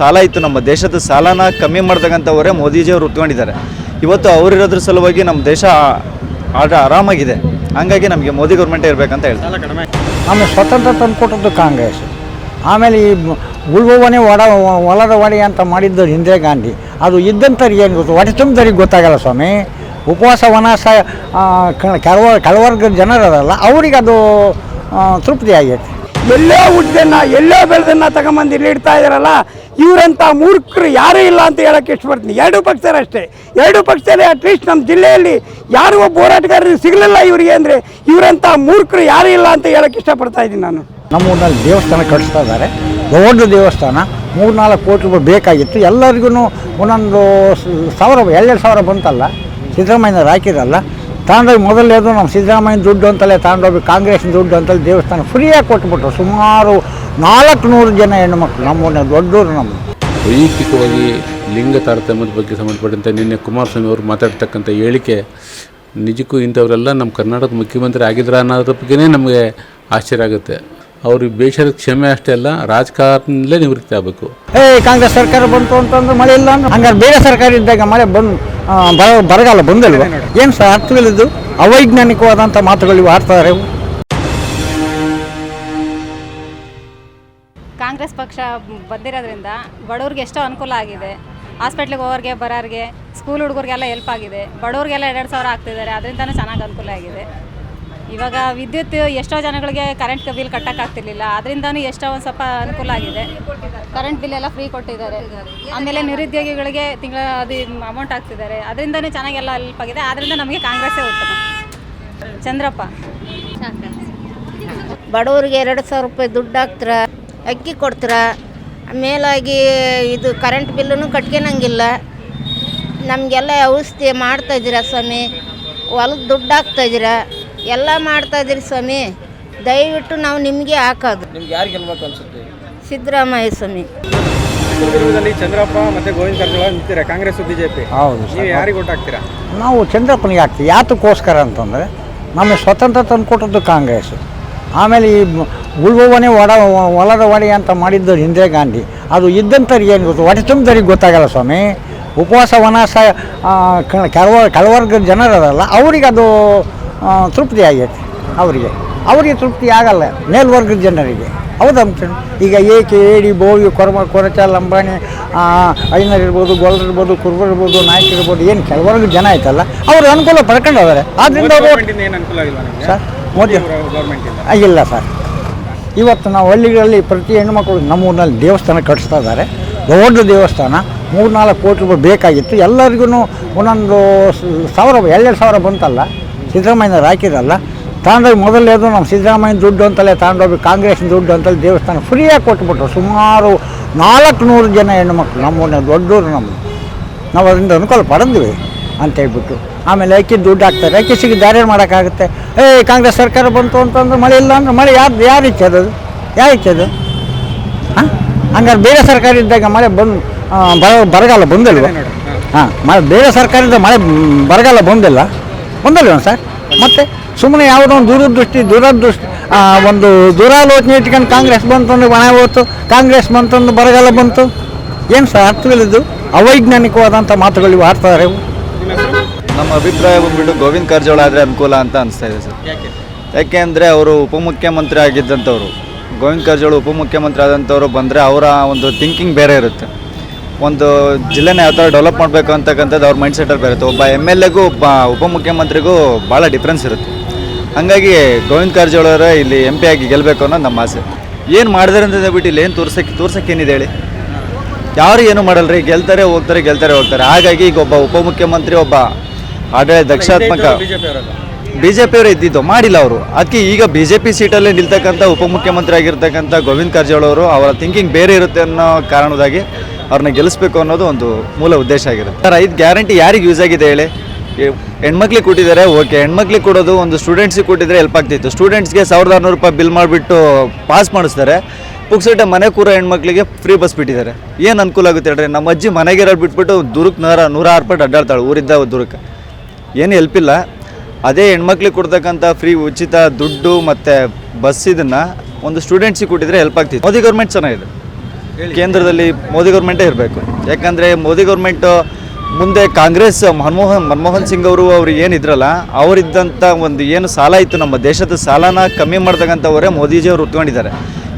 ಸಾಲ ಇತ್ತು. ನಮ್ಮ ದೇಶದ ಸಾಲನ ಕಮ್ಮಿ ಮಾಡ್ತಕ್ಕಂಥವರೇ ಮೋದಿಜಿಯವರು ಉತ್ಕೊಂಡಿದ್ದಾರೆ ಇವತ್ತು ಅವರಿರೋದ್ರ ಸಲುವಾಗಿ ನಮ್ಮ ದೇಶ ಆಟ ಆರಾಮಾಗಿದೆ. ಹಂಗಾಗಿ ನಮಗೆ ಮೋದಿ ಗೌರ್ಮೆಂಟೇ ಇರಬೇಕಂತ ಹೇಳ್ತಾರೆ ಆಮೇಲೆ ಸ್ವತಂತ್ರ ತಂದುಕೊಟ್ಟದ್ದು ಕಾಂಗ್ರೆಸ್. ಆಮೇಲೆ ಈ ಉಳ್ಳುವನೆ ಒಡ ಒಲದ ಒಡೆ ಅಂತ ಮಾಡಿದ್ದು ಇಂದಿರಾ ಗಾಂಧಿ. ಅದು ಇದ್ದಂಥವ್ರಿಗೆ ಏನು ಗೊತ್ತು? ಹೊಟ್ಟೆ ತುಂಬಿದವ್ರಿಗೆ ಗೊತ್ತಾಗಲ್ಲ ಸ್ವಾಮಿ. ಉಪವಾಸ ವನಾಸ ಕೆಲವ ಕೆಲವರ್ಗದ ಜನರಲ್ಲ ಅವ್ರಿಗೆ ಅದು ತೃಪ್ತಿ ಆಗೈತೆ. ಎಲ್ಲೋ ಹುಟ್ಟದನ್ನ ಎಲ್ಲೋ ಬೆಳೆದನ್ನ ತಗೊಂಬಂದು ಇಲ್ಲಿ ಇಡ್ತಾ ಇದಾರಲ್ಲ ಇವರಂತ ಮೂರ್ಖರು ಯಾರೂ ಇಲ್ಲ ಅಂತ ಹೇಳಕ್ಕೆ ಇಷ್ಟಪಡ್ತೀನಿ. ಎರಡು ಪಕ್ಷರಷ್ಟೇ ಎರಡು ಪಕ್ಷದಲ್ಲಿ ಅಟ್ಲೀಸ್ಟ್ ನಮ್ಮ ಜಿಲ್ಲೆಯಲ್ಲಿ ಯಾರು ಒಬ್ಬ ಹೋರಾಟಗಾರರು ಸಿಗಲಿಲ್ಲ ಇವರಿಗೆ ಅಂದರೆ ಇವರಂತ ಮೂರ್ಖರು ಯಾರೂ ಇಲ್ಲ ಅಂತ ಹೇಳಕ್ಕೆ ಇಷ್ಟಪಡ್ತಾ ಇದ್ದೀನಿ ನಾನು. ನಮ್ಮ ಊರಿನಲ್ಲಿ ದೇವಸ್ಥಾನ ಕಟ್ಟಿಸ್ತಾ ಇದ್ದಾರೆ. ದೊಡ್ಡ ದೇವಸ್ಥಾನ. ಮೂರ್ನಾಲ್ಕು ಕೋಟಿ ರೂಪಾಯಿ ಬೇಕಾಗಿತ್ತು. ಎಲ್ಲರಿಗೂ ಒಂದೊಂದು ಸಾವಿರ, ಎರಡೆರಡು ಸಾವಿರ ಬಂತಲ್ಲ. ಸಿದ್ದರಾಮಯ್ಯನವ್ರು ಹಾಕಿರಲ್ಲ ತಗೊಂಡೋಗಿ ಮೊದಲೇದು ನಮ್ಮ ಸಿದ್ದರಾಮಯ್ಯನ ದುಡ್ಡು ಅಂತಲೇ ತಗೊಂಡೋಗಿ ಕಾಂಗ್ರೆಸ್ನ ದುಡ್ಡು ಅಂತಲೇ ದೇವಸ್ಥಾನ ಫ್ರೀಯಾಗಿ ಕೊಟ್ಬಿಟ್ರು. ಸುಮಾರು ನಾಲ್ಕು ನೂರು ಜನ ಹೆಣ್ಣುಮಕ್ಳು ನಮ್ಮನ್ನ ದೊಡ್ಡವರು ನಮ್ಮ. ವೈಯಕ್ತಿಕವಾಗಿ ಲಿಂಗ ತಾರತಮ್ಯದ ಬಗ್ಗೆ ಸಂಬಂಧಪಟ್ಟಂತೆ ನಿನ್ನೆ ಕುಮಾರಸ್ವಾಮಿ ಅವರು ಮಾತಾಡ್ತಕ್ಕಂಥ ಹೇಳಿಕೆ ನಿಜಕ್ಕೂ ಇಂಥವರೆಲ್ಲ ನಮ್ಮ ಕರ್ನಾಟಕದ ಮುಖ್ಯಮಂತ್ರಿ ಆಗಿದ್ರ ಅನ್ನೋದ್ರ ಬಗ್ಗೆನೇ ನಮಗೆ ಆಶ್ಚರ್ಯ ಆಗುತ್ತೆ. ಅವ್ರಿಗೆ ಬೇಷರ ಕ್ಷಮೆ ಅಷ್ಟೇ ಅಲ್ಲ ರಾಜಕಾರಣದಲ್ಲೇ ನಿವೃತ್ತಿ ಆಗಬೇಕು. ಏ ಕಾಂಗ್ರೆಸ್ ಸರ್ಕಾರ ಬಂತು ಅಂತಂದ್ರೆ ಮಳೆ ಇಲ್ಲ ಅಂದ್ರೆ? ಹಂಗಾರೆ ಬೇರೆ ಸರ್ಕಾರ ಇದ್ದಾಗ ಮಳೆ ಬಂದು ಬರಗಾಲ ಬಂದಲ್ವ? ಏನು ಸರ್ ಅರ್ಥವಿಲ್ಲದ್ದು ಅವೈಜ್ಞಾನಿಕವಾದಂಥ ಮಾತುಗಳು ಇವು ಆಡ್ತಾರೆ ಕಾಂಗ್ರೆಸ್ ಪಕ್ಷ ಬಂದಿರೋದ್ರಿಂದ ಬಡವ್ರಿಗೆ ಎಷ್ಟೋ ಅನುಕೂಲ ಆಗಿದೆ. ಹಾಸ್ಪಿಟ್ಲಿಗೆ ಹೋಗೋರಿಗೆ ಬರೋರಿಗೆ ಸ್ಕೂಲ್ ಹುಡುಗರಿಗೆಲ್ಲ ಹೆಲ್ಪ್ ಆಗಿದೆ. ಬಡವ್ರಿಗೆಲ್ಲ ಎರಡು ಸಾವಿರ ಆಗ್ತಿದ್ದಾರೆ ಅದರಿಂದನೂ ಚೆನ್ನಾಗಿ ಅನುಕೂಲ ಆಗಿದೆ. ಇವಾಗ ವಿದ್ಯುತ್ ಎಷ್ಟೋ ಜನಗಳಿಗೆ ಕರೆಂಟ್ ಬಿಲ್ ಕಟ್ಟೋಕ್ಕಾಗ್ತಿರ್ಲಿಲ್ಲ ಅದರಿಂದನೂ ಎಷ್ಟೋ ಒಂದು ಸ್ವಲ್ಪ ಅನುಕೂಲ ಆಗಿದೆ. ಕರೆಂಟ್ ಬಿಲ್ ಎಲ್ಲ ಫ್ರೀ ಕೊಟ್ಟಿದ್ದಾರೆ. ಆಮೇಲೆ ನಿರುದ್ಯೋಗಿಗಳಿಗೆ ತಿಂಗಳ ಅದು ಅಮೌಂಟ್ ಹಾಕ್ತಿದ್ದಾರೆ. ಅದರಿಂದನೇ ಚೆನ್ನಾಗೆಲ್ಲ ಹೆಲ್ಪ್ ಆಗಿದೆ. ಆದ್ರಿಂದ ನಮಗೆ ಕಾಂಗ್ರೆಸ್ಸೇ ಉತ್ತಮ. ಚಂದ್ರಪ್ಪ. ಬಡವರಿಗೆ ಎರಡು ಸಾವಿರ ರೂಪಾಯಿ ದುಡ್ಡು ಹಾಕ್ತಾರ? ಅಕ್ಕಿ ಕೊಡ್ತಾರ? ಮೇಲಾಗಿ ಇದು ಕರೆಂಟ್ ಬಿಲ್ಲೂ ಕಟ್ಕೊಳಂಗಿಲ್ಲ ನಮಗೆಲ್ಲ ಔಷಧಿ ಮಾಡ್ತಾಯಿದ್ದೀರ ಸ್ವಾಮಿ? ಹೊಲದ ದುಡ್ಡು ಹಾಕ್ತಾಯಿದ್ದೀರ ಎಲ್ಲ ಮಾಡ್ತಾಯಿದ್ದೀರಿ ಸ್ವಾಮಿ. ದಯವಿಟ್ಟು ನಾವು ನಿಮಗೆ ಹಾಕೋದು. ನಿಮ್ಗೆ ಯಾರು ಗೆಲ್ಬೇಕು ಅನ್ಸುತ್ತೆ? ಸಿದ್ದರಾಮಯ್ಯ ಸ್ವಾಮಿ. ಚಿತ್ರದುರ್ಗದಲ್ಲಿ ಚಂದ್ರಪ್ಪ ಮತ್ತೆ ಗೋವಿಂದ ಕಾರಜೋಳ ನಿಂತಿರ ಕಾಂಗ್ರೆಸ್ ಬಿಜೆಪಿ. ಹೌದು ನೀವು ಸರ್ ಯಾರಿಗೆ ನಾವು ಚಂದ್ರಪ್ಪನಿಗೆ ಹಾಕ್ತೀವಿ. ಯಾತಕ್ಕೋಸ್ಕರ ಅಂತಂದರೆ ನಮಗೆ ಸ್ವತಂತ್ರ ತಂದುಕೊಟ್ಟದ್ದು ಕಾಂಗ್ರೆಸ್. ಆಮೇಲೆ ಈ ಉಳ್ಳುವನೆ ಒಡ ಒಲದ ಒಡೆ ಅಂತ ಮಾಡಿದ್ದು ಇಂದಿರಾ ಗಾಂಧಿ. ಅದು ಇದ್ದಂಥವ್ರಿಗೆ ಏನು ಗೊತ್ತು? ಹೊಟ್ಟೆ ತುಂಬಿದವ್ರಿಗೆ ಗೊತ್ತಾಗಲ್ಲ ಸ್ವಾಮಿ. ಉಪವಾಸ ವನಾಸ ಕೆಲವ ಕೆಲವರ್ಗದ ಜನರಲ್ಲ ಅವ್ರಿಗೆ ಅದು ತೃಪ್ತಿ ಆಗೈತೆ ಅವರಿಗೆ. ಅವರಿಗೆ ತೃಪ್ತಿ ಆಗಲ್ಲ ಮೇಲ್ವರ್ಗದ ಜನರಿಗೆ. ಹೌದು ಅಂತೀನಿ? ಈಗ ಏಕೆ ಏಡಿ ಬೋವಿ ಕೊರಮ ಕೊರಚ ಲಂಬಾಣಿ ಐನರ್ ಇರ್ಬೋದು ಗೊಲ್ರ್ ಇರ್ಬೋದು ಕುರ್ಬರ್ ಇರ್ಬೋದು ನಾಯಕ ಇರ್ಬೋದು ಏನು ಕೆಲವರ್ಗದ ಜನ ಆಯ್ತಲ್ಲ ಅವರು ಅನುಕೂಲ ಪಡ್ಕೊಂಡಿದ್ದಾರೆ ಆದ್ದರಿಂದ ಸರ್ ಮೋದಿ ಇಲ್ಲ ಸರ್. ಇವತ್ತು ನಾವು ಹಳ್ಳಿಗಳಲ್ಲಿ ಪ್ರತಿ ಹೆಣ್ಮಕ್ಳು ನಮ್ಮ ಊರಿನಲ್ಲಿ ದೇವಸ್ಥಾನ ಕಟ್ಟಿಸ್ತಾ ಇದ್ದಾರೆ. ದೊಡ್ಡ ದೇವಸ್ಥಾನ ಮೂರ್ನಾಲ್ಕು ಕೋಟಿ ರೂಪಾಯಿ ಬೇಕಾಗಿತ್ತು. ಎಲ್ಲರಿಗೂ ಒಂದೊಂದು ಸಾವಿರ ಎರಡೆರಡು ಸಾವಿರ ಬಂತಲ್ಲ. ಸಿದ್ದರಾಮಯ್ಯನವ್ರು ಹಾಕಿರಲ್ಲ ತಗೊಂಡೋಗಿ ಮೊದಲೇದು ನಮ್ಮ ಸಿದ್ದರಾಮಯ್ಯನ ದುಡ್ಡು ಅಂತಲೇ ತಗೊಂಡೋಗಿ ಕಾಂಗ್ರೆಸ್ನ ದುಡ್ಡು ಅಂತಲೇ ದೇವಸ್ಥಾನ ಫ್ರೀಯಾಗಿ ಕೊಟ್ಬಿಟ್ರು. ಸುಮಾರು ನಾಲ್ಕು ನೂರು ಜನ ಹೆಣ್ಣುಮಕ್ಳು ನಮ್ಮನ್ನ ದೊಡ್ಡೂರು ನಮ್ಮ ನಾವು ಅದರಿಂದ ಅನುಕೂಲ ಪಡೆದ್ವಿ ಅಂತ ಹೇಳ್ಬಿಟ್ಟು. ಆಮೇಲೆ ಅಕ್ಕಿ ದುಡ್ಡು ಹಾಕ್ತಾರೆ. ಅಕ್ಕಿ ಸಿಗಿ ದಾರಿ ಮಾಡೋಕ್ಕಾಗುತ್ತೆ? ಏ ಕಾಂಗ್ರೆಸ್ ಸರ್ಕಾರ ಬಂತು ಅಂತಂದ್ರೆ ಮಳೆ ಇಲ್ಲ ಅಂದ್ರೆ ಮಳೆ ಯಾರು ಯಾರು ಇಚ್ಚದು ಯಾರು ಇಚ್ಚದು ಹಾಂ? ಹಂಗಾರೆ ಬೇರೆ ಸರ್ಕಾರ ಇದ್ದಾಗ ಮಳೆ ಬಂದು ಬರ ಬರಗಾಲ ಬಂದಿಲ್ವ? ಹಾಂ ಮಳೆ ಬೇರೆ ಸರ್ಕಾರದಿಂದ ಮಳೆ ಬರಗಾಲ ಬಂದಿಲ್ಲ? ಬಂದಲ್ವ ಸರ್? ಮತ್ತೆ ಸುಮ್ಮನೆ ಯಾವುದೋ ಒಂದು ದೂರದೃಷ್ಟಿ ದೂರದೃಷ್ಟಿ ಆ, ಒಂದು ದೂರಾಲೋಚನೆ ಇಟ್ಕೊಂಡು ಕಾಂಗ್ರೆಸ್ ಬಂತು ಅಂದ್ರೆ ಒಣ ಹೋಯ್ತು ಕಾಂಗ್ರೆಸ್ ಬಂತು ಅಂದ್ರೆ ಬರಗಾಲ ಬಂತು. ಏನು ಸರ್ ಅರ್ಥಗಳಿದ್ದು ಅವೈಜ್ಞಾನಿಕವಾದಂಥ ಮಾತುಗಳು ಇವು ಆಡ್ತಾರೆ ನಮ್ಮ ಅಭಿಪ್ರಾಯ ಬಂದ್ಬಿಟ್ಟು ಗೋವಿಂದ ಕಾರಜೋಳ ಆದರೆ ಅನುಕೂಲ ಅಂತ ಅನಿಸ್ತಾ ಇದೆ ಸರ್. ಯಾಕೆ? ಯಾಕೆ ಅಂದರೆ ಅವರು ಉಪಮುಖ್ಯಮಂತ್ರಿ ಆಗಿದ್ದಂಥವ್ರು. ಗೋವಿಂದ ಕಾರಜೋಳ ಉಪಮುಖ್ಯಮಂತ್ರಿ ಆದಂಥವ್ರು ಬಂದರೆ ಅವರ ಒಂದು ಥಿಂಕಿಂಗ್ ಬೇರೆ ಇರುತ್ತೆ. ಒಂದು ಜಿಲ್ಲೆನ ಯಾವ ಥರ ಡೆವಲಪ್ ಮಾಡಬೇಕು ಅಂತಕ್ಕಂಥದ್ದು ಅವ್ರ ಮೈಂಡ್ ಸೆಟಲ್ಲಿ ಬರುತ್ತೆ. ಒಬ್ಬ ಎಂ ಎಲ್ ಎಗೂ ಒಬ್ಬ ಉಪಮುಖ್ಯಮಂತ್ರಿಗೂ ಭಾಳ ಡಿಫ್ರೆನ್ಸ್ ಇರುತ್ತೆ. ಹಾಗಾಗಿ ಗೋವಿಂದ ಕಾರಜೋಳ ಅವರೇ ಇಲ್ಲಿ ಎಂ ಪಿ ಆಗಿ ಗೆಲ್ಲಬೇಕು ಅನ್ನೋದು ನಮ್ಮ ಆಸೆ. ಏನು ಮಾಡಿದಾರೆ ಅಂತ ಬಿಟ್ಟು ಇಲ್ಲಿ ಏನು ತೋರ್ಸಕ್ಕೆ ತೋರ್ಸಕ್ಕೆ ಏನಿದೆ ಹೇಳಿ? ಯಾರು ಏನು ಮಾಡಲ್ರಿ? ಗೆಲ್ತಾರೆ ಹೋಗ್ತಾರೆ ಗೆಲ್ತಾರೆ ಹೋಗ್ತಾರೆ. ಹಾಗಾಗಿ ಈಗ ಒಬ್ಬ ಉಪಮುಖ್ಯಮಂತ್ರಿ ಒಬ್ಬ ಆಡಳಿತ ದಕ್ಷಾತ್ಮಕ ಬಿ ಜೆ ಪಿಯವರು ಇದ್ದಿದ್ದು ಮಾಡಿಲ್ಲ ಅವರು. ಅದಕ್ಕೆ ಈಗ ಬಿ ಜೆ ಪಿ ಸೀಟಲ್ಲೇ ನಿಲ್ತಕ್ಕಂಥ ಉಪಮುಖ್ಯಮಂತ್ರಿ ಆಗಿರ್ತಕ್ಕಂಥ ಗೋವಿಂದ ಕಾರಜೋಳ ಅವರು ಅವರ ಥಿಂಕಿಂಗ್ ಬೇರೆ ಇರುತ್ತೆ ಅನ್ನೋ ಕಾರಣದಾಗಿ ಅವ್ರನ್ನ ಗೆಲ್ಲಿಸ್ಬೇಕು ಅನ್ನೋದು ಒಂದು ಮೂಲ ಉದ್ದೇಶ ಆಗಿದೆ. ಸರ್, ಐದು ಗ್ಯಾರಂಟಿ ಯಾರಿಗೆ ಯೂಸ್ ಆಗಿದೆ ಹೇಳಿ? ಹೆಣ್ಮಕ್ಳಿಗೆ ಕೊಟ್ಟಿದ್ದಾರೆ, ಓಕೆ. ಹೆಣ್ಮಕ್ಳಿಗೆ ಕೊಡೋದು ಒಂದು ಸ್ಟೂಡೆಂಟ್ಸಿಗೆ ಕೊಟ್ಟಿದ್ರೆ ಹೆಲ್ಪ್ ಆಗ್ತಿತ್ತು. ಸ್ಟೂಡೆಂಟ್ಸ್ಗೆ ಸಾವಿರದ ಆರುನೂರು ರೂಪಾಯಿ ಬಿಲ್ ಮಾಡಿಬಿಟ್ಟು ಪಾಸ್ ಮಾಡಿಸ್ತಾರೆ. ಪುಕ್ಸಟ್ಟೆ ಮನೆ ಕೂರೋ ಹೆಣ್ಮಕ್ಳಿಗೆ ಫ್ರೀ ಬಸ್ ಬಿಟ್ಟಿದ್ದಾರೆ. ಏನು ಅನುಕೂಲ ಆಗುತ್ತೆ ಹೇಳ್ರಿ? ನಮ್ಮ ಅಜ್ಜಿ ಮನೆಗೆ ಇರೋದು ಬಿಟ್ಬಿಟ್ಟು ದೂರಕ್ಕೆ ನೂರ, ನೂರಾರು ರೂಪಾಯಿ ಅಡ್ಡಾಡ್ತಾಳೆ ಊರಿದ್ದ ದೂರಕ್ಕೆ ಏನು ಹೆಲ್ಪ್ ಇಲ್ಲ. ಅದೇ ಹೆಣ್ಮಕ್ಳಿಗೆ ಕೊಡ್ತಕ್ಕಂಥ ಫ್ರೀ ಉಚಿತ ದುಡ್ಡು ಮತ್ತು ಬಸ್ ಇದನ್ನು ಒಂದು ಸ್ಟೂಡೆಂಟ್ಸಿಗೆ ಕೊಟ್ಟಿದ್ರೆ ಹೆಲ್ಪ್ ಆಗ್ತಿತ್ತು. ಮೋದಿ ಗೌರ್ಮೆಂಟ್ ಚೆನ್ನಾಗಿದೆ. ಕೇಂದ್ರದಲ್ಲಿ ಮೋದಿ ಗೌರ್ಮೆಂಟೇ ಇರಬೇಕು. ಯಾಕಂದರೆ ಮೋದಿ ಗೌರ್ಮೆಂಟು ಮುಂದೆ ಕಾಂಗ್ರೆಸ್ ಮನಮೋಹನ್ ಮನಮೋಹನ್ ಸಿಂಗ್ ಅವರು ಅವರು ಏನಿದ್ರಲ್ಲ ಅವರಿದ್ದಂಥ ಒಂದು ಏನು ಸಾಲ ಇತ್ತು ನಮ್ಮ ದೇಶದ ಸಾಲನ ಕಮ್ಮಿ ಮಾಡ್ತಕ್ಕಂಥವರೇ ಮೋದಿಜಿಯವರು ಉತ್ಕೊಂಡಿದ್ದಾರೆ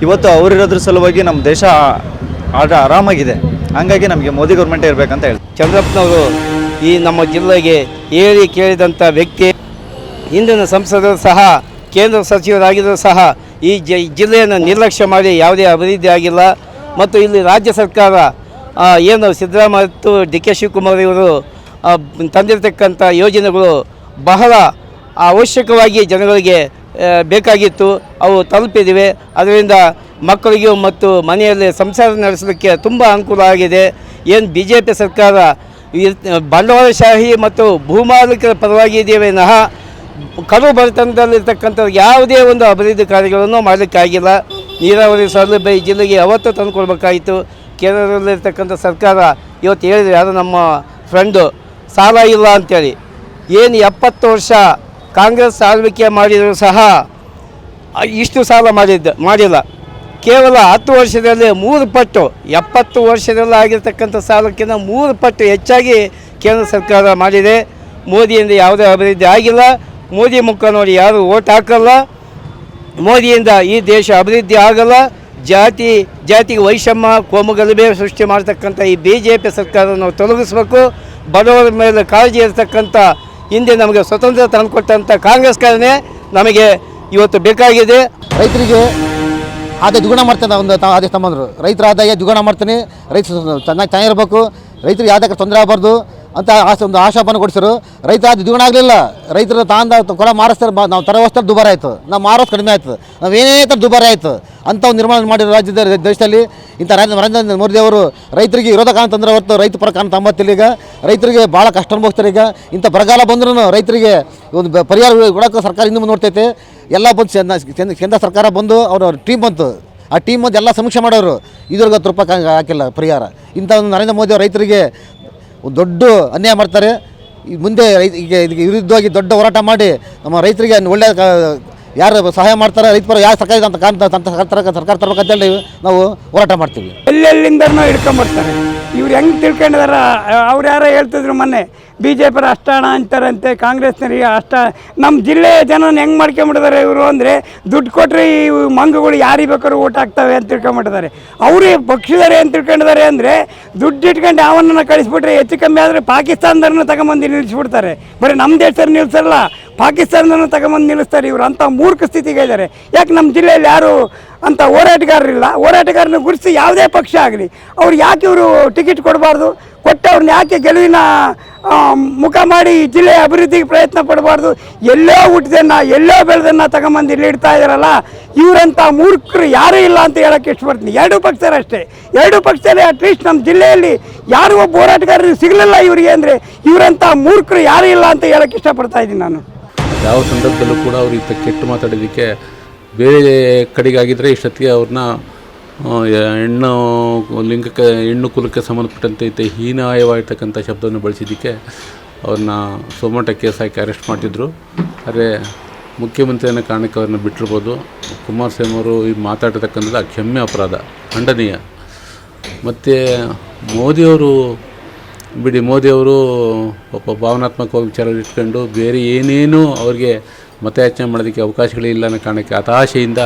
ಇವತ್ತು ಅವರಿರೋದ್ರ ಸಲುವಾಗಿ ನಮ್ಮ ದೇಶ ಆಟ ಆರಾಮಾಗಿದೆ. ಹಾಗಾಗಿ ನಮಗೆ ಮೋದಿ ಗೌರ್ಮೆಂಟೇ ಇರಬೇಕಂತ ಹೇಳಿ. ಚಂದ್ರಪ್ಪನವರು ಈ ನಮ್ಮ ಜಿಲ್ಲೆಗೆ ಹೇಳಿ ಕೇಳಿದಂಥ ವ್ಯಕ್ತಿ ಹಿಂದಿನ ಸಂಸದರು ಸಹ ಕೇಂದ್ರ ಸಚಿವರಾಗಿದ್ದರೂ ಸಹ ಈ ಜ ಜಿಲ್ಲೆಯನ್ನು ನಿರ್ಲಕ್ಷ್ಯ ಮಾಡಿ ಯಾವುದೇ ಅಭಿವೃದ್ಧಿ ಆಗಿಲ್ಲ. ಮತ್ತು ಇಲ್ಲಿ ರಾಜ್ಯ ಸರ್ಕಾರ ಏನು ಸಿದ್ದರಾಮಯ್ಯ ಮತ್ತು ಡಿ ಕೆ ಶಿವಕುಮಾರ್ ಇವರು ತಂದಿರತಕ್ಕಂಥ ಯೋಜನೆಗಳು ಬಹಳ ಅವಶ್ಯಕವಾಗಿ ಜನಗಳಿಗೆ ಬೇಕಾಗಿತ್ತು. ಅವು ತಲುಪಿದಿವೆ. ಅದರಿಂದ ಮಕ್ಕಳಿಗೂ ಮತ್ತು ಮನೆಯಲ್ಲಿ ಸಂಸಾರ ನಡೆಸಲಿಕ್ಕೆ ತುಂಬ ಅನುಕೂಲ ಆಗಿದೆ. ಏನು ಬಿ ಜೆ ಪಿ ಸರ್ಕಾರ ಬಂಡವಾಳಶಾಹಿ ಮತ್ತು ಭೂಮಾಲಿಕರ ಪರವಾಗಿ ಇದೆಯೇ ವಿನಃ ಕರು ಬಡತನದಲ್ಲಿರ್ತಕ್ಕಂಥ ಯಾವುದೇ ಒಂದು ಅಭಿವೃದ್ಧಿ ಕಾರ್ಯಗಳನ್ನು ಮಾಡಲಿಕ್ಕಾಗಿಲ್ಲ. ನೀರಾವರಿ ಸೌಲಭ್ಯ ಈ ಜಿಲ್ಲೆಗೆ ಯಾವತ್ತೂ ತಂದುಕೊಡ್ಬೇಕಾಯಿತು. ಕೇಂದ್ರದಲ್ಲಿರ್ತಕ್ಕಂಥ ಸರ್ಕಾರ ಇವತ್ತು ಹೇಳಿದ್ರು ಯಾರು ನಮ್ಮ ಫ್ರೆಂಡು ಸಾಲ ಇಲ್ಲ ಅಂತೇಳಿ. ಏನು ಎಪ್ಪತ್ತು ವರ್ಷ ಕಾಂಗ್ರೆಸ್ ಆಳ್ವಿಕೆ ಮಾಡಿದರೂ ಸಹ ಇಷ್ಟು ಸಾಲ ಮಾಡಿದ್ದ, ಮಾಡಿಲ್ಲ. ಕೇವಲ ಹತ್ತು ವರ್ಷದಲ್ಲಿ ಮೂರು ಪಟ್ಟು, ಎಪ್ಪತ್ತು ವರ್ಷದಲ್ಲಿ ಆಗಿರ್ತಕ್ಕಂಥ ಸಾಲಕ್ಕಿಂತ ಮೂರು ಪಟ್ಟು ಹೆಚ್ಚಾಗಿ ಕೇಂದ್ರ ಸರ್ಕಾರ ಮಾಡಿದೆ. ಮೋದಿಯಿಂದ ಯಾವುದೇ ಅಭಿವೃದ್ಧಿ ಆಗಿಲ್ಲ. ಮೋದಿ ಮುಖ ನೋಡಿ ಯಾರು ಓಟ್ ಹಾಕಲ್ಲ. ಮೋದಿಯಿಂದ ಈ ದೇಶ ಅಭಿವೃದ್ಧಿ ಆಗಲ್ಲ, ಜಾತಿ ಜಾತಿಗೆ ವೈಷಮ್ಯ ಕೋಮುಗಲಭೆ ಸೃಷ್ಟಿ ಮಾಡ್ತಕ್ಕಂಥ ಈ ಬಿ ಜೆ ಪಿ ಸರ್ಕಾರವನ್ನು ತೊಲಗಿಸ್ಬೇಕು. ಬಡವರ ಮೇಲೆ ಕಾಳಜಿ ಇರತಕ್ಕಂಥ ಹಿಂದೆ ನಮಗೆ ಸ್ವತಂತ್ರ ತಂದುಕೊಟ್ಟಂಥ ಕಾಂಗ್ರೆಸ್ಗಾರನೇ ನಮಗೆ ಇವತ್ತು ಬೇಕಾಗಿದೆ. ರೈತರಿಗೆ ಆದಾಯ ದ್ವಿಗುಣ ಮಾಡ್ತಾನೆ ಒಂದು ಆದೇಶ ತಮ್ಮಂದರು. ರೈತರ ಆದಾಯ ದ್ವಿಗುಣ ಮಾಡ್ತಾನೆ. ರೈತರು ಚೆನ್ನಾಗಿ ಚೆನ್ನಾಗಿರ್ಬೇಕು ರೈತರಿಗೆ ಯಾವುದೇ ತೊಂದರೆ ಆಗಬಾರ್ದು. ಅಂತ ಆಸೆ ಒಂದು ಆಶಾಪನ ಕೊಡಿಸಿರು. ರೈತ ಅದು ದ್ವಿಗುಣ ಆಗಲಿಲ್ಲ. ರೈತರು ತಾಂದ ಕೊಳ ಮಾರಿಸ್ತಾರೆ. ನಾವು ತರೋವಷ್ಟು ದುಬಾರಿ ಆಯಿತು. ನಾವು ಮಾರೋದು ಕಡಿಮೆ ಆಯಿತು. ನಾವು ಏನೇ ಥರ ದುಬಾರಿ ಆಯಿತು. ಅಂತ ಒಂದು ನಿರ್ಮಾಣ ಮಾಡಿರೋ ರಾಜ್ಯದ ದೇಶದಲ್ಲಿ ಇಂಥ ನರೇಂದ್ರ ಮೋದಿ ಅವರು ರೈತರಿಗೆ ವಿರೋಧ ಕಾರಣ ತಂದ್ರೆ ಹೊರತು ರೈತ ಪರ ಕಾರಣ ತಂಬತ್ತಿಲ್ಲ ಈಗ. ರೈತರಿಗೆ ಭಾಳ ಕಷ್ಟ ಅನುಭವಿಸ್ತಾರೆ ಈಗ. ಇಂಥ ಬರಗಾಲ ಬಂದ್ರೂ ರೈತರಿಗೆ ಒಂದು ಪರಿಹಾರ ಕೊಡೋಕೆ ಸರ್ಕಾರ ಇನ್ನೂ ಮುಂದೆ ನೋಡ್ತೈತೆ. ಎಲ್ಲ ಬಂದು ಕೇಂದ್ರ ಸರ್ಕಾರ ಬಂದು ಅವ್ರ ಟೀಮ್ ಬಂತು. ಆ ಟೀಮ್ ಎಲ್ಲ ಸಮೀಕ್ಷೆ ಮಾಡೋರು. ಇದ್ರಿಗೆ ಹತ್ತು ರೂಪಾಯಿ ಹಾಕಿಲ್ಲ ಪರಿಹಾರ. ಇಂಥ ಒಂದು ನರೇಂದ್ರ ಮೋದಿ ರೈತರಿಗೆ ಒಂದು ದೊಡ್ಡ ಅನ್ಯಾಯ ಮಾಡ್ತಾರೆ. ಈ ಮುಂದೆ ಈಗ ಇದಕ್ಕೆ ವಿರುದ್ಧವಾಗಿ ದೊಡ್ಡ ಹೋರಾಟ ಮಾಡಿ ನಮ್ಮ ರೈತರಿಗೆ ಒಳ್ಳೆಯ ಯಾರು ಸಹಾಯ ಮಾಡ್ತಾರೆ, ರೈತ ಪರ ಯಾರು ಸರ್ಕಾರ ಅಂತ ಸರ್ಕಾರ ಸರ್ಕಾರ ತರಬೇಕಂತೇಳಿ ನಾವು ಹೋರಾಟ ಮಾಡ್ತೀವಿ. ಎಲ್ಲೆಲ್ಲಿಂದನೂ ಹಿಡ್ಕೊಂಬರ್ತಾರೆ ಇವ್ರು ಹೆಂಗೆ ತಿಳ್ಕೊಂಡಿದಾರ, ಅವ್ರು ಯಾರೋ ಹೇಳ್ತಿದ್ರು ಮೊನ್ನೆ ಬಿ ಜೆ ಪಿ ಅಷ್ಟಾಣ ಅಂತಾರಂತೆ, ಕಾಂಗ್ರೆಸ್ನರಿಗೆ ಅಷ್ಟ ನಮ್ಮ ಜಿಲ್ಲೆಯ ಜನನ ಹೆಂಗೆ ಮಾಡ್ಕೊಂಬಿಟ್ಟಿದ್ದಾರೆ ಇವರು ಅಂದರೆ, ದುಡ್ಡು ಕೊಟ್ಟರೆ ಈ ಮಂಗಗಳು ಯಾರಿಗೆ ಬೇಕಾದ್ರು ಓಟ್ ಹಾಕ್ತವೆ ಅಂತ ತಿಳ್ಕೊಂಬಿಟ್ಟಿದ್ದಾರೆ. ಅವರೇ ಪಕ್ಷದಾರೆ ಅಂತ ತಿಳ್ಕೊಂಡಿದ್ದಾರೆ ಅಂದರೆ, ದುಡ್ಡು ಇಟ್ಕೊಂಡು ಅವನನ್ನು ಕಳಿಸ್ಬಿಟ್ರೆ ಹೆಚ್ಚು ಕಮ್ಮಿ ಆದರೆ ಪಾಕಿಸ್ತಾನದವ್ರನ್ನ ತಗೊಂಬಂದು ನಿಲ್ಲಿಸ್ಬಿಡ್ತಾರೆ. ಬರೀ ನಮ್ಮ ದೇಶದಲ್ಲಿ ನಿಲ್ಲಿಸಲ್ಲ ಪಾಕಿಸ್ತಾನದನ್ನು ತಗೊಂಬಂದು ನಿಲ್ಲಿಸ್ತಾರೆ ಇವರು ಅಂಥ ಮೂರ್ಖ ಸ್ಥಿತಿಗೆ ಇದ್ದಾರೆ. ಯಾಕೆ ನಮ್ಮ ಜಿಲ್ಲೆಯಲ್ಲಿ ಯಾರು ಅಂತ ಹೋರಾಟಗಾರರಿಲ್ಲ? ಹೋರಾಟಗಾರನ ಗುರುತಿಸಿ ಯಾವುದೇ ಪಕ್ಷ ಆಗಲಿ, ಅವ್ರು ಯಾಕೆ ಇವರು ಟಿಕೆಟ್ ಕೊಡಬಾರ್ದು? ಕೊಟ್ಟು ಅವ್ರನ್ನ ಯಾಕೆ ಗೆಲುವಿನ ಮುಖ ಮಾಡಿ ಜಿಲ್ಲೆಯ ಅಭಿವೃದ್ಧಿಗೆ ಪ್ರಯತ್ನ ಪಡಬಾರ್ದು. ಎಲ್ಲೋ ಹುಟ್ಟಿದನ್ನ ಎಲ್ಲೋ ಬೆಳೆದನ್ನ ತಗೊಂಬಂದು ಇಲ್ಲಿ ಇಡ್ತಾ ಇದ್ದಾರಲ್ಲ ಇವರಂಥ ಮೂರ್ಖರು ಯಾರೂ ಇಲ್ಲ ಅಂತ ಹೇಳೋಕ್ಕೆ ಇಷ್ಟಪಡ್ತೀನಿ. ಎರಡು ಪಕ್ಷರಷ್ಟೇ ಎರಡು ಪಕ್ಷದಲ್ಲಿ ಅಟ್ಲೀಸ್ಟ್ ನಮ್ಮ ಜಿಲ್ಲೆಯಲ್ಲಿ ಯಾರು ಒಬ್ಬ ಹೋರಾಟಗಾರರು ಸಿಗಲಿಲ್ಲ ಇವರಿಗೆ ಅಂದರೆ ಇವರಂಥ ಮೂರ್ಖರು ಯಾರೂ ಇಲ್ಲ ಅಂತ ಹೇಳೋಕ್ಕೆ ಇಷ್ಟಪಡ್ತಾ ಇದ್ದೀನಿ ನಾನು. ಯಾವ ಸಂದರ್ಭದಲ್ಲೂ ಕೂಡ ಅವ್ರು ಇಂಥ ಕೆಟ್ಟು ಮಾತಾಡೋದಕ್ಕೆ ಬೇರೆ ಕಡೆಗಾಗಿದ್ದರೆ ಇಷ್ಟೊತ್ತಿಗೆ ಅವ್ರನ್ನ ಹೆಣ್ಣು, ಲಿಂಗಕ್ಕೆ, ಹೆಣ್ಣು ಕುಲಕ್ಕೆ ಸಂಬಂಧಪಟ್ಟಂತೆ ಹೀನಾಯವಾಗಿರ್ತಕ್ಕಂಥ ಶಬ್ದವನ್ನು ಬಳಸಿದ್ದಕ್ಕೆ ಅವ್ರನ್ನ ಸೋಮಟ ಕೇಸ್ ಹಾಕಿ ಅರೆಸ್ಟ್ ಮಾಡಿದ್ರು ಆದರೆ ಮುಖ್ಯಮಂತ್ರಿಯನ್ನು ಕಾರಣಕ್ಕೆ ಅವ್ರನ್ನ ಬಿಟ್ಟಿರ್ಬೋದು. ಕುಮಾರಸ್ವಾಮಿ ಅವರು ಈ ಮಾತಾಡತಕ್ಕಂಥದ್ದು ಅಕ್ಷಮ್ಯ ಅಪರಾಧ, ಖಂಡನೀಯ. ಮತ್ತು ಮೋದಿಯವರು ಬಿಡಿ ಮೋದಿಯವರು ಒಬ್ಬ ಭಾವನಾತ್ಮಕವಾಗಿ ವಿಚಾರ ಇಟ್ಕೊಂಡು ಬೇರೆ ಏನೇನೂ ಅವ್ರಿಗೆ ಮತಯಾಚನೆ ಮಾಡೋದಕ್ಕೆ ಅವಕಾಶಗಳಿಲ್ಲ ಅನ್ನೋ ಕಾರಣಕ್ಕೆ ಹತಾಶೆಯಿಂದ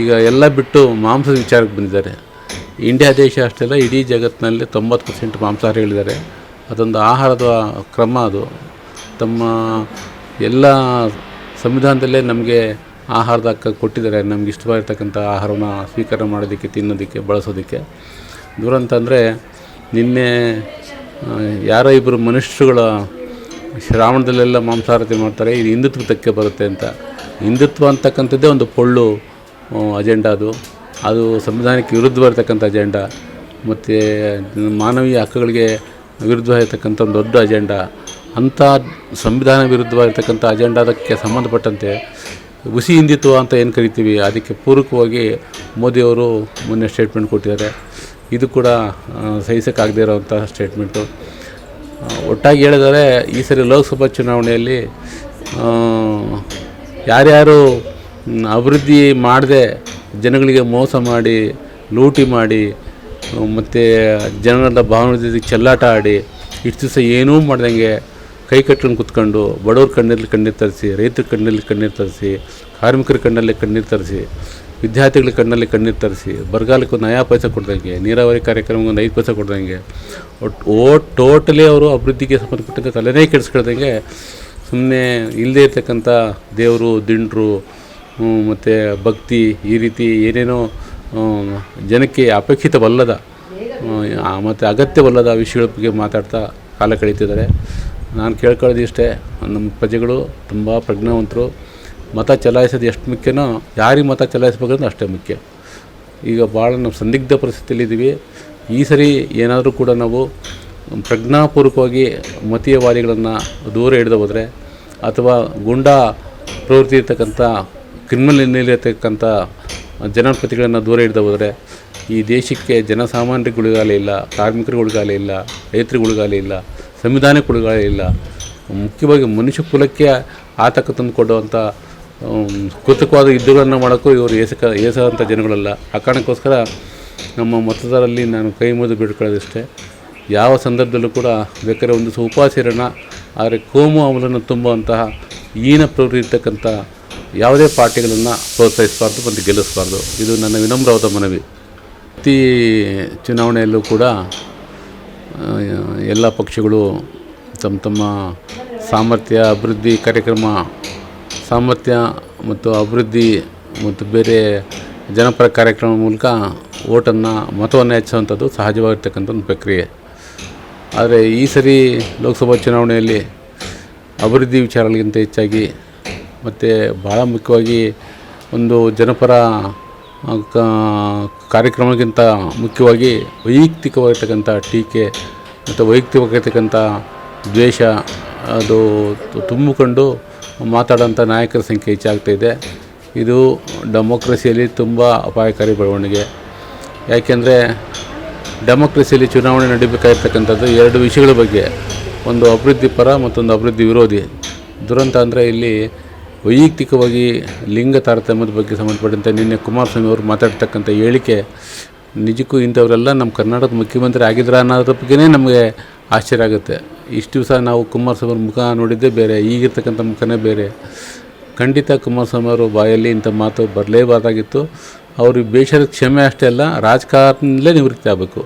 ಈಗ ಎಲ್ಲ ಬಿಟ್ಟು ಮಾಂಸದ ವಿಚಾರಕ್ಕೆ ಬಂದಿದ್ದಾರೆ. ಇಂಡಿಯಾ ದೇಶ ಅಷ್ಟೆಲ್ಲ ಇಡೀ ಜಗತ್ತಿನಲ್ಲಿ ತೊಂಬತ್ತು ಪರ್ಸೆಂಟ್ ಮಾಂಸಾಹಾರಿಗಳಿದ್ದಾರೆ. ಅದೊಂದು ಆಹಾರದ ಕ್ರಮ ಅದು. ತಮ್ಮ ಎಲ್ಲ ಸಂವಿಧಾನದಲ್ಲೇ ನಮಗೆ ಆಹಾರದ ಹಕ್ಕ ಕೊಟ್ಟಿದ್ದಾರೆ. ನಮ್ಗೆ ಇಷ್ಟವಾಗಿರ್ತಕ್ಕಂಥ ಆಹಾರವನ್ನು ಸ್ವೀಕಾರ ಮಾಡೋದಕ್ಕೆ, ತಿನ್ನೋದಕ್ಕೆ, ಬಳಸೋದಕ್ಕೆ. ದೂರ ಅಂತಂದರೆ ನಿನ್ನೆ ಯಾರೋ ಇಬ್ಬರು ಮನುಷ್ಯರುಗಳ ಶ್ರಾವಣದಲ್ಲೆಲ್ಲ ಮಾಂಸಾಹಾರತೆ ಮಾಡ್ತಾರೆ, ಇದು ಹಿಂದುತ್ವಕ್ಕೆ ಬರುತ್ತೆ ಅಂತ. ಹಿಂದುತ್ವ ಅಂತಕ್ಕಂಥದ್ದೇ ಒಂದು ಪೊಳ್ಳು. ಅಜೆಂಡಾ ಅದು. ಅದು ಸಂವಿಧಾನಕ್ಕೆ ವಿರುದ್ಧವಾಗಿರ್ತಕ್ಕಂಥ ಅಜೆಂಡಾ ಮತ್ತು ಮಾನವೀಯ ಹಕ್ಕುಗಳಿಗೆ ವಿರುದ್ಧವಾಗಿರ್ತಕ್ಕಂಥ ಒಂದು ದೊಡ್ಡ ಅಜೆಂಡಾ ಅಂಥ ಸಂವಿಧಾನ ವಿರುದ್ಧವಾಗಿರ್ತಕ್ಕಂಥ ಅಜೆಂಡಾದಕ್ಕೆ ಸಂಬಂಧಪಟ್ಟಂತೆ ಹುಸಿ ಹಿಂದಿತ್ವ ಅಂತ ಏನು ಕರಿತೀವಿ? ಅದಕ್ಕೆ ಪೂರಕವಾಗಿ ಮೋದಿಯವರು ಮೊನ್ನೆ ಸ್ಟೇಟ್ಮೆಂಟ್ ಕೊಟ್ಟಿದ್ದಾರೆ. ಇದು ಕೂಡ ಸಹಿಸೋಕ್ಕಾಗದೇ ಇರೋವಂಥ ಸ್ಟೇಟ್ಮೆಂಟು ಒಟ್ಟಾಗಿ ಹೇಳಿದರೆ ಈ ಸರಿ ಲೋಕಸಭಾ ಚುನಾವಣೆಯಲ್ಲಿ ಯಾರ್ಯಾರು ಅಭಿವೃದ್ಧಿ ಮಾಡದೆ ಜನಗಳಿಗೆ ಮೋಸ ಮಾಡಿ, ಲೂಟಿ ಮಾಡಿ ಮತ್ತು ಜನರ ಭಾವನೆ ಚೆಲ್ಲಾಟ ಆಡಿ ಇಷ್ಟು ದಿವಸ ಏನೂ ಮಾಡ್ದಂಗೆ ಕೈ ಕಟ್ಕೊಂಡು ಕುತ್ಕೊಂಡು ಬಡವ್ರ ಕಣ್ಣಲ್ಲಿ ಕಣ್ಣೀರು ತರಿಸಿ, ರೈತರ ಕಣ್ಣಲ್ಲಿ ಕಣ್ಣೀರು ತರಿಸಿ, ಕಾರ್ಮಿಕರ ಕಣ್ಣಲ್ಲಿ ಕಣ್ಣೀರು ತರಿಸಿ, ವಿದ್ಯಾರ್ಥಿಗಳ ಕಣ್ಣಲ್ಲಿ ಕಣ್ಣೀರು ತರಿಸಿ, ಬರಗಾಲಕ್ಕೆ ಒಂದು ನಯಾ ಪೈಸೆ ಕೊಡ್ದಂಗೆ, ನೀರಾವರಿ ಕಾರ್ಯಕ್ರಮಕ್ಕೆ ಒಂದು ಐದು ಪೈಸೆ ಕೊಡ್ದಂಗೆ ಒಟ್ಟು ಓ ಟೋಟಲಿ ಅವರು ಅಭಿವೃದ್ಧಿಗೆ ಸಂಬಂಧಪಟ್ಟಂತೆ ತಲೆನೇ ಕೆಡಿಸ್ಕೊಳ್ದಂಗೆ ಸುಮ್ಮನೆ ಇಲ್ಲದೇ ಇರ್ತಕ್ಕಂಥ ದೇವರು, ದಿಂಡ್ರು ಮತ್ತು ಭಕ್ತಿ ಈ ರೀತಿ ಏನೇನೋ ಜನಕ್ಕೆ ಅಪೇಕ್ಷಿತವಲ್ಲದ ಮತ್ತು ಅಗತ್ಯವಲ್ಲದ ವಿಷಯಗಳ ಬಗ್ಗೆ ಮಾತಾಡ್ತಾ ಕಾಲ ಕಳೀತಿದ್ದಾರೆ ನಾನು ಕೇಳ್ಕೊಳ್ಳೋದು ಇಷ್ಟೇ, ನಮ್ಮ ಪ್ರಜೆಗಳು ತುಂಬ ಪ್ರಜ್ಞಾವಂತರು. ಮತ ಚಲಾಯಿಸೋದು ಎಷ್ಟು ಮುಖ್ಯನೋ, ಯಾರಿಗೆ ಮತ ಚಲಾಯಿಸ್ಬೇಕಂದ್ರೆ ಅಷ್ಟೇ ಮುಖ್ಯ. ಈಗ ಭಾಳ ನಾವು ಸಂದಿಗ್ಧ ಪರಿಸ್ಥಿತಿಯಲ್ಲಿದ್ದೀವಿ ಈ ಸರಿ ಏನಾದರೂ ಕೂಡ ನಾವು ಪ್ರಜ್ಞಾಪೂರ್ವಕವಾಗಿ ಮತೀಯವಾದಿಗಳನ್ನು ದೂರ ಹಿಡಿದು ಹೋದರೆ, ಅಥವಾ ಗುಂಡಾ ಪ್ರವೃತ್ತಿ ಇರ್ತಕ್ಕಂಥ ಕ್ರಿಮಿನಲ್ ಹಿನ್ನೆಲೆಯಿರ್ತಕ್ಕಂಥ ಜನಪ್ರತಿಗಳನ್ನು ದೂರ ಹಿಡಿದು ಹೋದರೆ ಈ ದೇಶಕ್ಕೆ ಜನಸಾಮಾನ್ಯರಿಗೆ ಇಲ್ಲ ಕಾರ್ಮಿಕರಿಗೆ ಉಳಿಗಾಲ ಇಲ್ಲ ರೈತರಿಗೆ ಉಳಿಗಾಲ ಇಲ್ಲ ಸಂವಿಧಾನಕ್ಕೆ ಇಲ್ಲ, ಮುಖ್ಯವಾಗಿ ಮನುಷ್ಯ ಕುಲಕ್ಕೆ ಆತಂಕ ತಂದುಕೊಡುವಂಥ ಕೃತಕವಾದ ಯುದ್ಧಗಳನ್ನು ಮಾಡೋಕ್ಕೂ ಇವರು ಏಸಕ ಏಸದಂಥ ಜನಗಳಲ್ಲ. ಆ ಕಾರಣಕ್ಕೋಸ್ಕರ ನಮ್ಮ ಮತದಾರರಲ್ಲಿ ನಾನು ಕೈ ಮುಗಿದು ಬಿಡ್ಕೊಳ್ಳೋದಿಷ್ಟೇ. ಯಾವ ಸಂದರ್ಭದಲ್ಲೂ ಕೂಡ ಬೇಕಾದ್ರೆ ಒಂದು ಇರೋಣ ಆದರೆ ಕೋಮು ಅಮಲನ್ನು ತುಂಬುವಂತಹ ಈನ ಪ್ರವೃತ್ತಿ ಇರ್ತಕ್ಕಂಥ ಯಾವುದೇ ಪಾರ್ಟಿಗಳನ್ನು ಪ್ರೋತ್ಸಾಹಿಸಬಾರ್ದು ಮತ್ತು ಗೆಲ್ಲಿಸಬಾರ್ದು. ಇದು ನನ್ನ ವಿನಮ್ರವಾದ ಮನವಿ. ಪ್ರತಿ ಚುನಾವಣೆಯಲ್ಲೂ ಕೂಡ ಎಲ್ಲ ಪಕ್ಷಗಳು ತಮ್ಮ ತಮ್ಮ ಸಾಮರ್ಥ್ಯ, ಅಭಿವೃದ್ಧಿ ಕಾರ್ಯಕ್ರಮ, ಸಾಮರ್ಥ್ಯ ಮತ್ತು ಅಭಿವೃದ್ಧಿ ಮತ್ತು ಬೇರೆ ಜನಪರ ಕಾರ್ಯಕ್ರಮ ಮೂಲಕ ಓಟನ್ನು ಮತವನ್ನು ಹೆಚ್ಚುವಂಥದ್ದು ಸಹಜವಾಗಿರ್ತಕ್ಕಂಥ ಒಂದು ಪ್ರಕ್ರಿಯೆ. ಆದರೆ ಈ ಸರಿ ಲೋಕಸಭಾ ಚುನಾವಣೆಯಲ್ಲಿ ಅಭಿವೃದ್ಧಿ ವಿಚಾರಗಳಿಗಿಂತ ಹೆಚ್ಚಾಗಿ ಮತ್ತು ಭಾಳ ಮುಖ್ಯವಾಗಿ ಒಂದು ಜನಪರ ಕಾರ್ಯಕ್ರಮಕ್ಕಿಂತ ಮುಖ್ಯವಾಗಿ ವೈಯಕ್ತಿಕವಾಗಿರ್ತಕ್ಕಂಥ ಟೀಕೆ ಮತ್ತು ವೈಯಕ್ತಿಕವಾಗಿರ್ತಕ್ಕಂಥ ದ್ವೇಷ, ಅದು ತುಂಬಿಕೊಂಡು ಮಾತಾಡೋಂಥ ನಾಯಕರ ಸಂಖ್ಯೆ ಹೆಚ್ಚಾಗ್ತಾ ಇದೆ. ಇದು ಡೆಮೋಕ್ರಸಿಯಲ್ಲಿ ತುಂಬ ಅಪಾಯಕಾರಿ ಬೆಳವಣಿಗೆ. ಯಾಕೆಂದರೆ ಡೆಮೋಕ್ರಸಿಯಲ್ಲಿ ಚುನಾವಣೆ ನಡೀಬೇಕಾಗಿರ್ತಕ್ಕಂಥದ್ದು ಎರಡು ವಿಷಯಗಳ ಬಗ್ಗೆ, ಒಂದು ಅಭಿವೃದ್ಧಿ ಪರ ಮತ್ತೊಂದು ಅಭಿವೃದ್ಧಿ ವಿರೋಧಿ. ದುರಂತ ಅಂದರೆ ಇಲ್ಲಿ ವೈಯಕ್ತಿಕವಾಗಿ ಲಿಂಗ ತಾರತಮ್ಯದ ಬಗ್ಗೆ ಸಂಬಂಧಪಟ್ಟಂತೆ ನಿನ್ನೆ ಕುಮಾರಸ್ವಾಮಿ ಅವರು ಮಾತಾಡ್ತಕ್ಕಂಥ ಹೇಳಿಕೆ ನಿಜಕ್ಕೂ ಇಂಥವರೆಲ್ಲ ನಮ್ಮ ಕರ್ನಾಟಕದ ಮುಖ್ಯಮಂತ್ರಿ ಆಗಿದ್ರ ಅನ್ನೋದ್ರ ಬಗ್ಗೆನೇ ನಮಗೆ ಆಶ್ಚರ್ಯ ಆಗುತ್ತೆ. ಇಷ್ಟು ದಿವಸ ನಾವು ಕುಮಾರಸ್ವಾಮಿ ಅವ್ರ ಮುಖ ನೋಡಿದ್ದೇ ಬೇರೆ, ಈಗಿರ್ತಕ್ಕಂಥ ಮುಖನೇ ಬೇರೆ. ಖಂಡಿತ ಕುಮಾರಸ್ವಾಮಿ ಅವರು ಬಾಯಲ್ಲಿ ಇಂಥ ಮಾತು ಬರಲೇಬಾರ್ದಾಗಿತ್ತು. ಅವರು ಬೇಷರ ಕ್ಷಮೆ ಅಷ್ಟೇ ಅಲ್ಲ ರಾಜಕಾರಣದಲ್ಲೇ ನಿವೃತ್ತಿ ಆಗಬೇಕು.